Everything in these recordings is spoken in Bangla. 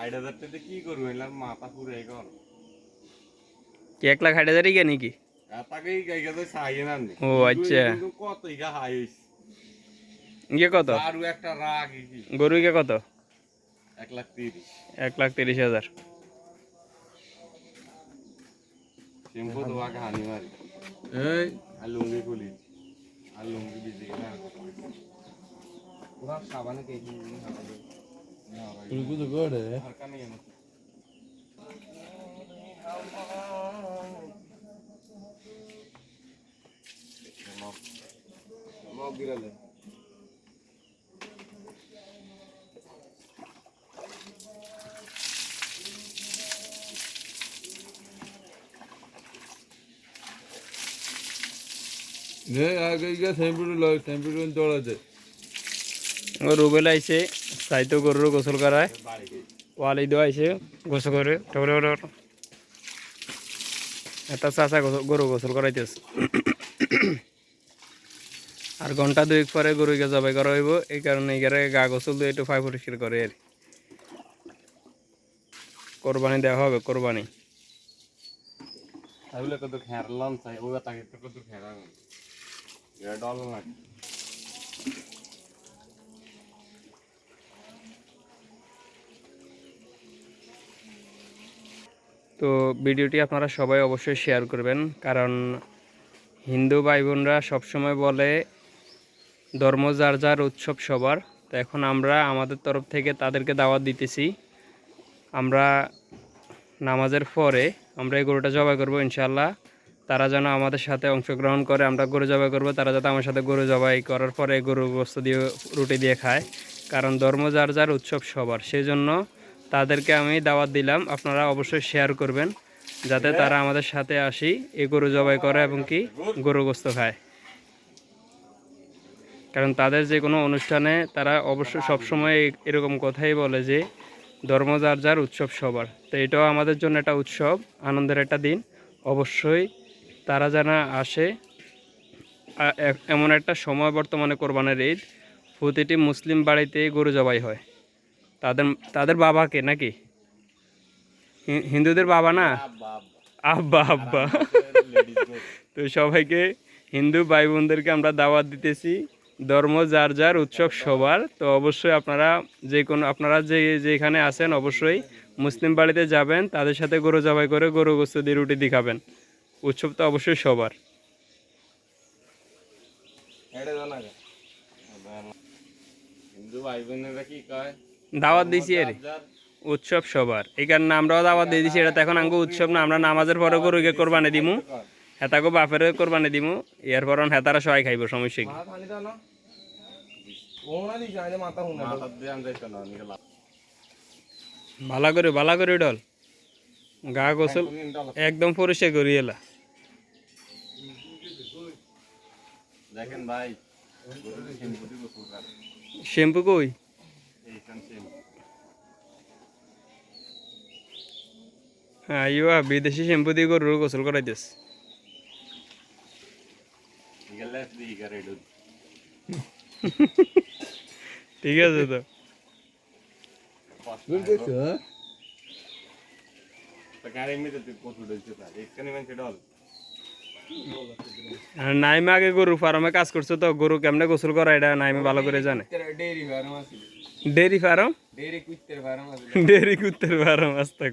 ষাট হাজার টাকা কি করব? এলাম মাথা পুরে কর কি এক লাখ ষাট হাজারই গে নাকি গাইগা তো চাই না ও, আচ্ছা। কত ইগা হাই হইছে। ইয়ে কত? আরও একটা রাগ গরু গে কত? এক লাখ তিরিশ। এক লাখ তিরিশ হাজার। সিম্পল তো আগে হানি মারি। এই। আর লুঙ্গি খুলি। আর লুঙ্গি পুরা সাবানে কে আমার মগ গিরালে নে আগে গিয়ে টেম্পুর লয় টেম্পুর দৌড়াতে ও রুবেল আইছে সাইতো গরুর গোসল করায়। বাড়ি গই ওয়ালি দেওয়া আইছে, গোসল করে টরে একটা চাচা গোসল- গরু গোসল করাইতেছে। আর ঘণ্টা দুই পরে গরুকে জবাই করা হইব, এই কারণে এগারে গা গোসল দিয়ে একটু ফাই পরিষ্কার করে আর কোরবানি দেওয়া হবে, কোরবানি। তাহলে কত তো ভিডিওটি আপনারা সবাই অবশ্যই শেয়ার করবেন। কারণ হিন্দু ভাই বোনরা সবসময় বলে, ধর্ম যার যার উৎসব সবার। তো এখন আমরা আমাদের তরফ থেকে তাদেরকে দাওয়াত দিতেছি। আমরা নামাজের পরে আমরা এই গরুটা জবাই করব ইনশাল্লাহ তারা যেন আমাদের সাথে অংশগ্রহণ করে, আমরা গরু জবাই করব। তারা যাতে আমার সাথে গরু জবাই করার পরে গরু বস্তু দিয়ে রুটি দিয়ে খায়। কারণ ধর্ম যার যার উৎসব সবার। সেই জন্য তাদেরকে আমি দাওয়াত দিলাম। আপনারা অবশ্যই শেয়ার করবেন, যাতে তারা আমাদের সাথে আসি এই গরু জবাই করে এবং কি গরু গোস্ত খায়। কারণ তাদের যে কোনো অনুষ্ঠানে তারা অবশ্যই সবসময় এরকম কথাই বলে যে, ধর্ম যার যার, উৎসব সবার। তো এটাও আমাদের জন্য একটা উৎসব, আনন্দের একটা দিন। অবশ্যই তারা যেন আসে এমন একটা সময় বর্তমানে কোরবানের ঈদ। প্রতিটি মুসলিম বাড়িতেই গরু জবাই হয়। তাদের তাদের বাবাকে নাকি? হিন্দুদের বাবা না? আব্বা আব্বা। তো সবাইকে হিন্দু ভাই বোনদেরকে আমরা দাওয়াত দিতেছি। ধর্ম যার যার, উৎসব সবার। তো অবশ্যই আপনারা যে কোনো, আপনারা যে, যেখানে আছেন অবশ্যই মুসলিম বাড়িতে যাবেন, তাদের সাথে গরু জবাই করে গরু গোস্ত দিয়ে রুটি দিয়ে খাবেন। উৎসব তো অবশ্যই সবার। হিন্দু ভাই বোনেরা কি কয়? দাওয়াত দিছি এর। উৎসব সবার। এই কারণে আমরাও দাওয়াত দিয়ে দিছি এটা তো এখন আঙ্গু উৎসব না আমরা নামাজের পরে গরুকে কোরবানি দিমু হেতাকে বাপের কোরবানি দিমু এর পর হেতারা সবাই খাইব সমস্যা কি? ভালো করে ভালো করে ডল। গা গোসল একদম পরিষ্কার করি এলা। দেখেন ভাই শ্যাম্পু কই? হ্যাঁ ইয়া বিদেশি শ্যাম্পু দিয়ে গরুর গোসল করাইতেস ইগেলে দি করে এডু ঠিক আছে তো মানে ডল আর নাইমে আগে গরু ফার্মে কাজ করছ তো গরু কেমনে গোসল করা এটা নাইমে ভালো করে জানে। ডেইরি ফার্ম আছে। Dairy farm? ডেইরি কুত্তের ফার্ম আছে। ডেরি কুত্তের ফার্ম আস্তাক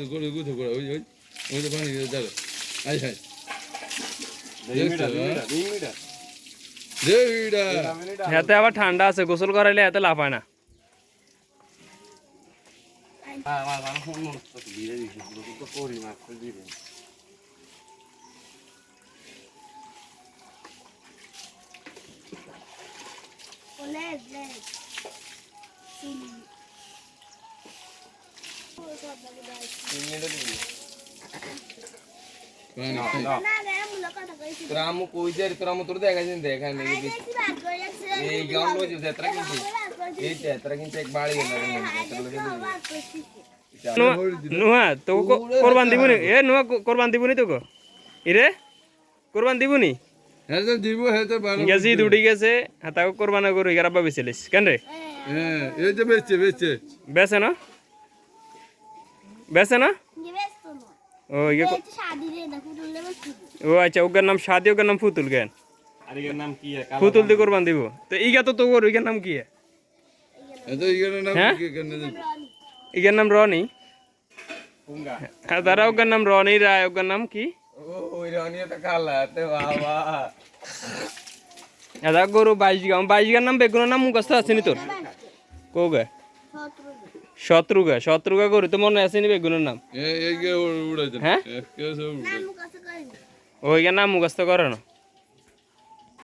করে গুতো করে ওই ওই ওই তো পানি দিয়ে দাঁড়া আই হাই দুই মিনিট দুই মিনিট দুই মিনিট দেউড়া মিনিট হাতে আবার ঠান্ডা আছে গোসল করাইলে হাতে লাফায় না হ্যাঁ দেখা নেই এই গাউন লইছে যাত্রা কিনছি এই যাত্রা কিনছে এক বাড়ি গেল নুয়া নুয়া তো কোরবান দিবনি। এ নুয়া কোরবান দিবনি তোকে? ইরে? কোরবান দিবনি? গেছি দুটি গেছে হাতাকে কোরবান করে এগারো বা বেছিলিস কেন রে? হ্যাঁ এই যে বেচছে বেচছে বেছে না? বেছে না? ও ইয়ে কো- ও আচ্ছা ওগার নাম সাদি ওগার নাম ফুতুল কি কালো ফুতুল দিয়ে কোরবান দিব। তো ইগা তো তোর ওইগার নাম কি এত ইগের নাম হ্যাঁ? কি ইগার নাম রনি। হ্যাঁ তারা ওগার নাম রনি রায় ওগার নাম কি? বাবা। এটা গরু বাইশ গাম বাইশ গার নাম বেগুনের নাম মুখস্থ আছে নি তোর? কোগা? শত্রুগা শত্রুগা গরু তো মনে আছে নি বেগুনের নাম? হ্যাঁ? ওইগার নাম মুখস্থ করে না।